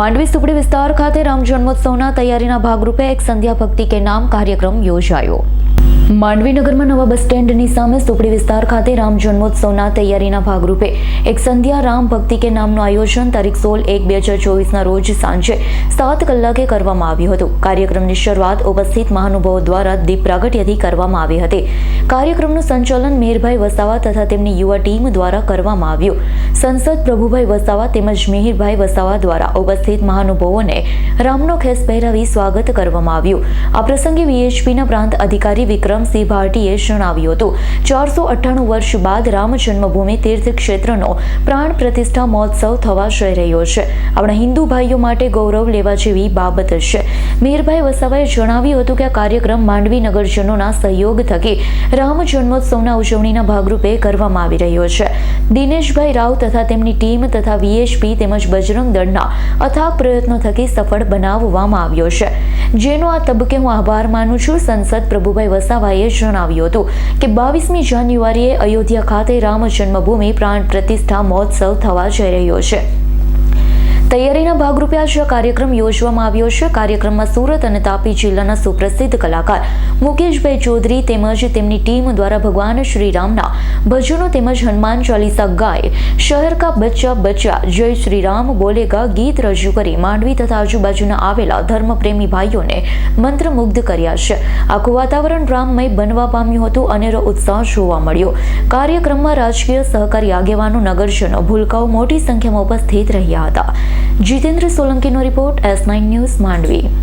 માંડવી સુપડી વિસ્તાર ખાતે રામ જન્મોત્સવના તૈયારીના ભાગરૂપે એક સંધ્યા ભક્તિ કે નામ કાર્યક્રમ યોજાયો. માંડવી નગરમાં નવા બસ સ્ટેન્ડની સામે સુપડી વિસ્તાર ખાતે રામ જન્મોત્સવના તૈયારીના ભાગરૂપે એક સંધ્યા રામ ભક્તિ કે નામનું આયોજન તારીખ સોળ એક બે હજાર ચોવીસના રોજ સાંજે સાત કલાકે કરવામાં આવ્યું હતું. કાર્યક્રમની શરૂઆત ઉપસ્થિત મહાનુભાવો દ્વારા દીપ પ્રાગટ્યથી કરવામાં આવી હતી. કાર્યક્રમનું સંચાલન મેરભાઈ વસાવા તથા તેમની યુવા ટીમ દ્વારા કરવામાં આવ્યું. સંસદ પ્રભુભાઈ વસાવા તેમજ મિહિરભાઈ વસાવા દ્વારા ઉપસ્થિત મહાનુભાવોને રામનો ખેસ પહેરાવી સ્વાગત કરવામાં આવ્યું. આ પ્રસંગે વીએચપીના પ્રાંત અધિકારી વિક્રમસિંહ ભાટીએ જણાવ્યું હતું. ચારસો અઠ્ઠાણું વર્ષ બાદ રામ જન્મભૂમિ તીર્થ પ્રાણ પ્રતિષ્ઠા મહોત્સવ થવા જઈ રહ્યો છે. આપણા હિન્દુ ભાઈઓ માટે ગૌરવ લેવા જેવી બાબત છે. મીરભાઈ વસાવાએ જણાવ્યું હતું કે આ કાર્યક્રમ માંડવી નગરજનોના સહયોગ થકી રામ જન્મોત્સવના ઉજવણીના ભાગરૂપે કરવામાં આવી રહ્યો છે. દિનેશભાઈ રાવ તથા તેમની ટીમ તથા વીએચપી તેમજ બજરંગ દળના અથાગ પ્રયત્નો થકી સફળ બનાવવામાં આવ્યો છે. જેનો આ તબક્કે હું આભાર માનું છું. સંસદ પ્રભુભાઈ વસાવાએ જણાવ્યું હતું કે બાવીસમી જાન્યુઆરીએ અયોધ્યા ખાતે રામ જન્મભૂમિ પ્રાણ પ્રતિષ્ઠા મહોત્સવ થવા જઈ રહ્યો છે. ભાગરૂપે આજે કાર્યક્રમ યોજવામાં આવ્યો છે. કાર્યક્રમમાં સુરત અને તાપી જિલ્લાના સુપ્રસિદ્ધ કલાકાર મુકેશભાઈ ચૌધરી તેમજ તેમની ટીમ દ્વારા ભગવાન શ્રીરામના ભજનો તેમજ હનુમાન ચાલીસા ગાય, શહેર કા બચ્ચા બચ્ચા, જય શ્રીરામ બોલેગા ગીત રજૂ કરી માંડવી તથા આજુબાજુના આવેલા ધર્મપ્રેમી ભાઈઓને મંત્રમુગ્ધ કર્યા છે. આખું વાતાવરણ રામમય બનવા પામ્યું હતું. અનેરો ઉત્સાહ જોવા મળ્યો. કાર્યક્રમમાં રાજકીય સહકારી આગેવાનો, નગરજનો ભૂલકાઓ મોટી સંખ્યામાં ઉપસ્થિત રહ્યા હતા. Jitendra સોલંકીનો report S nine news Mandvi